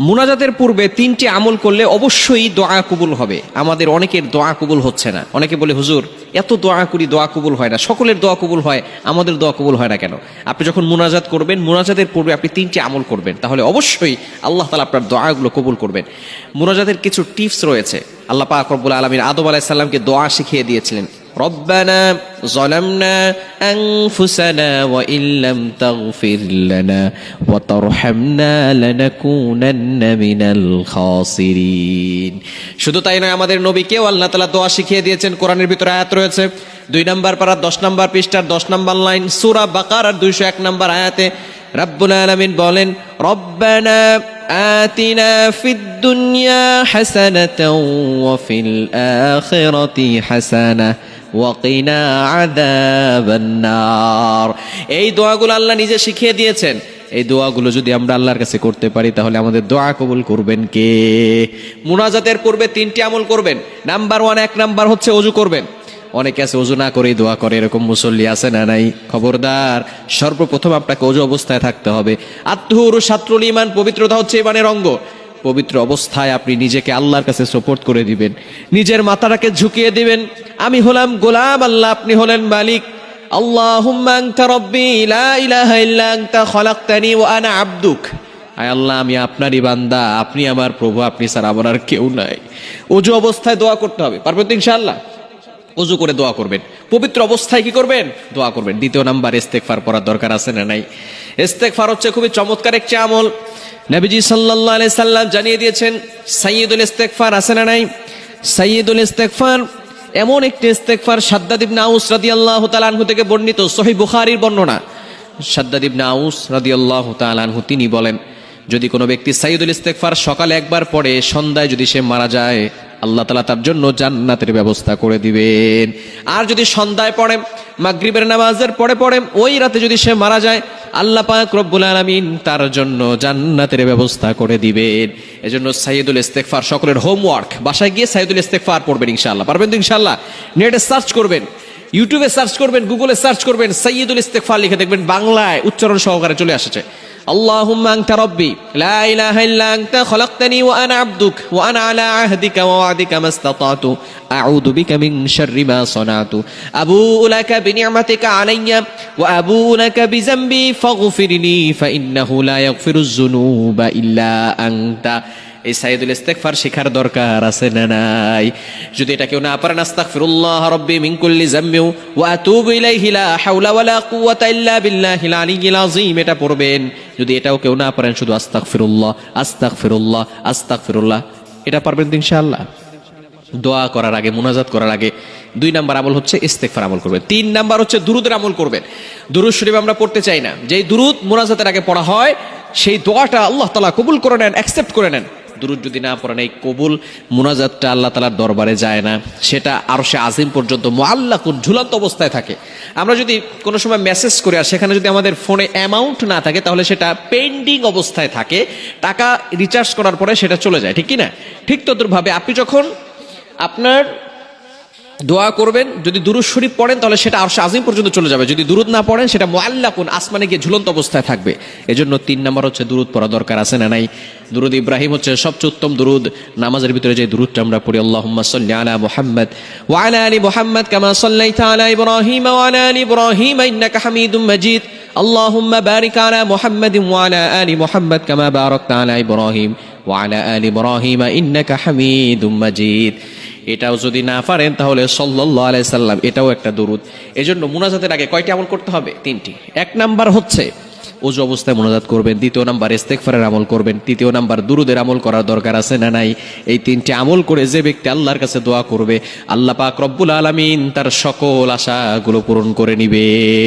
মুনাজাতের পূর্বে তিনটি আমল করলে অবশ্যই দোয়া কবুল হবে। আমাদের অনেকের দোয়া কবুল হচ্ছে না। অনেকে বলে, হুজুর, এত দোয়া করি, দোয়া কবুল হয় না। সকলের দোয়া কবুল হয়, আমাদের দোয়া কবুল হয় না কেন? আপনি যখন মুনাজাত করবেন, মুনাজাতের পূর্বে আপনি তিনটি আমল করবেন। তাহলে অবশ্যই আল্লাহ তালা আপনার দোয়াগুলো কবুল করবেন। মুনাজাতের কিছু টিপস রয়েছে। আল্লাহ পাক রব্বুল আলমিন আদম আলাহিসাল্লামকে দোয়া শিখিয়ে দিয়েছিলেন। ربنا ظلمنا أنفسنا وإن لم تغفر لنا وترحمنا لنكونن من الخاسرين শুধু তাই নয় আমাদের নবীকেও আল্লাহ তালা দোয়া শিখিয়ে দিয়েছেন কোরআনের ভিতরে আয়াত রয়েছে দুই নম্বর পারা দশ নম্বর পৃষ্ঠার দশ নম্বর লাইন সুরা বাকার আর দুইশো এক নম্বর আয়াতে রাব্বুল আলামিন বলেন রব্বানা آتنا في الدنيا حسنة وفي الآخرة حسنة ওয়াকিনা আযাবান্নার এই দোয়াগুলো আল্লাহ নিজে শিখিয়ে দিয়েছেন এই দোয়াগুলো যদি আমরা আল্লাহর কাছে করতে পারি তাহলে আমাদের দোয়া কবুল করবেন কে মুনাজাতের পূর্বে তিনটি আমল করবেন নাম্বার ওয়ান এক নাম্বার হচ্ছে অজু করবেন অনেকে আছে অজু না করেই দোয়া করে, এরকম মুসল্লি আছে না নাই? খবরদার, সর্বপ্রথম আপনাকে অজু অবস্থায় থাকতে হবে। আত্মহুর সাত্রুল ইমান পবিত্রতা হচ্ছে ইমানের অঙ্গ। পবিত্র অবস্থায় আপনি নিজেকে আল্লাহর কাছে সাপোর্ট করে দিবেন। নিজের মাথাটাকে ঝুঁকিয়ে দিবেন। আমি হলাম গোলাম, আল্লাহ আপনি হলেন মালিক। লা আমি আপনারই বান্দা, আপনি আমার প্রভু, আপনি স্যার আমার আর কেউ নাই। অজু অবস্থায় দোয়া করতে হবে। পারবেন তো অজু করে দোয়া করবেন। পবিত্র অবস্থায় কি করবেন? দোয়া করবেন। দ্বিতীয় নাম্বার ইস্তেকফার পড়ার দরকার আছে না নাই? ইস্তেকফার হচ্ছে খুবই চমৎকার একটি আমল। নবীজি সাল্লাল্লাহু আলাইহি সাল্লাম জানিয়ে দিয়েছেন, সাইয়্যিদুল ইস্তেকফার আছে না নাই? সাইয়্যিদুল ইস্তেকফার এমন একটি ইস্তেকফার সাদ্দাদ ইবনে আউস রাদিয়াল্লাহু তাআলা থেকে বর্ণিত, সহিহ বুখারীর বর্ণনা। সাদ্দাদ ইবনে আউস রাদিয়াল্লাহু তাআলা আনহু, তিনি বলেন, যদি কোনো ব্যক্তি সাইয়দুল ইস্তেকফার সকালে একবার পড়ে, সন্ধ্যায় যদি সে মারা যায় আল্লাহ তালা তার জন্য জান্নাতের ব্যবস্থা করে দিবেন। আর যদি সন্ধ্যায় পড়ে, মাগরিবের নামাজের পরে পড়ে, ওই রাতে যদি সে মারা যায়, আল্লাহ পাক রব্বুল আলামিন তার জন্য জান্নাতের ব্যবস্থা করে দিবেন। এজন্য সাইয়দুল ইস্তেকফার সকলের হোমওয়ার্ক। বাসায় গিয়ে সাইয়দুল ইস্তেকফার পড়বেন ইনশাল্লাহ পারবেন তো ইনশাআল্লাহ? নেটে সার্চ করবেন, ইউটিউবে সার্চ করবেন, গুগলে সার্চ করবেন, সাইয়দুল ইস্তেকফার লিখে দেখবেন বাংলায় উচ্চারণ সহকারে চলে আসছে। اللهم أنت ربي لا إله إلا أنت خلقتني وأنا عبدك وأنا على عهدك ووعدك ما استطعت أعوذ بك من شر ما صنعت أبوء لك بنعمتك علي وأبوء لك بذنبي فاغفر لي فإنه لا يغفر الذنوب إلا أنت এই সাইদুল ইস্তেকফার শেখার দরকার আছে না নাই যদি এটা কেউ না পারেন আস্তাগফিরুল্লাহ রাব্বি মিন কুল্লি যামবি ওয়া আতুবু ইলাইহি লা হাওলা ওয়ালা কুওয়াতা ইল্লা বিল্লাহিল আলিয়্যিল আযীম এটা পড়বেন যদি এটাও কেউ না পারেন, শুধু আস্তাক ফিরুল্লাহ আস্তাক ফিরুল্লাহ আস্তাক ফিরুল্লাহ এটা পারবেন তো ইনশাআল্লাহ। দোয়া করার আগে, মোনাজাত করার আগে, দুই নাম্বার আমল হচ্ছে ইস্তেকফার আমল করবেন। তিন নাম্বার হচ্ছে দুরুদের আমল করবেন। দুরুদ শরীফ আমরা পড়তে চাই না। যেই দুরুদ মোনাজাতের আগে পড়া হয়, সেই দোয়াটা আল্লাহ তালা কবুল করে নেন অ্যাকসেপ্ট করে নেন। দুরুদ যদি না পড়েন, এই কবুল মোনাজাতটা আল্লাহ তালার দরবারে যায় না। সেটা আরও সে আজিম পর্যন্ত মোয়াল্লাকুন ঝুলন্ত অবস্থায় থাকে। আমরা যদি কোনো সময় মেসেজ করি আর সেখানে যদি আমাদের ফোনে অ্যামাউন্ট না থাকে, তাহলে সেটা পেন্ডিং অবস্থায় থাকে। টাকা রিচার্জ করার পরে সেটা চলে যায়, ঠিক কি না? ঠিক তদ্রুপভাবে আপনি যখন আপনার দোয়া করবেন, যদি দুরুদ শরীফ পড়েন, তাহলে সেটা আরশে আজিম পর্যন্ত চলে যাবে। যদি দুরুদ না পড়েন, সেটা মোয়াল্লাকুন আসমানে গিয়ে ঝুলন্ত অবস্থায় থাকবে। এজন্য তিন নম্বর হচ্ছে দুরুদ পড়া দরকার আছে না নাই? দুরুদ ইব্রাহিম হচ্ছে সবচেয়ে উত্তম দুরুদ। নামাজের ভিতরে যে দুরুদটা আমরা পড়ি, আল্লাহুম্মা সাল্লি আলা মুহাম্মদ ওয়া আলা আলি মুহাম্মদ কামা সাল্লাইতা আলা ইব্রাহিম ওয়া আলা আলি ইব্রাহিম, ইন্নাকা হামিদুম মাজিদ। আল্লাহুম্মা বারিক আলা মুহাম্মদ ওয়া আলা আলি মুহাম্মদ কামা বারাকতা আলা ইব্রাহিম ওয়া আলা আলি ইব্রাহিম, ইন্নাকা হামিদুম মাজিদ। এটাও যদি না পারেন তাহলে সাল্লাল্লাহু আলাইহি সাল্লাম এটাও একটা দরুদ। এজন্য মুনাজাতের আগে কয়টি আমল করতে হবে? তিনটি। এক নাম্বার হচ্ছে ওজু অবস্থায় মোনাজাত করবেন, দ্বিতীয় নাম্বার ইস্তেকফারের আমল করবেন, তৃতীয় নাম্বার দুরুদের আমল করার দরকার আছে না নাই? এই তিনটি আমল করে যে ব্যক্তি আল্লাহর কাছে দোয়া করবে, আল্লাহ পাক রব্বুল আলামিন তার সকল আশাগুলো পূরণ করে নিবেন।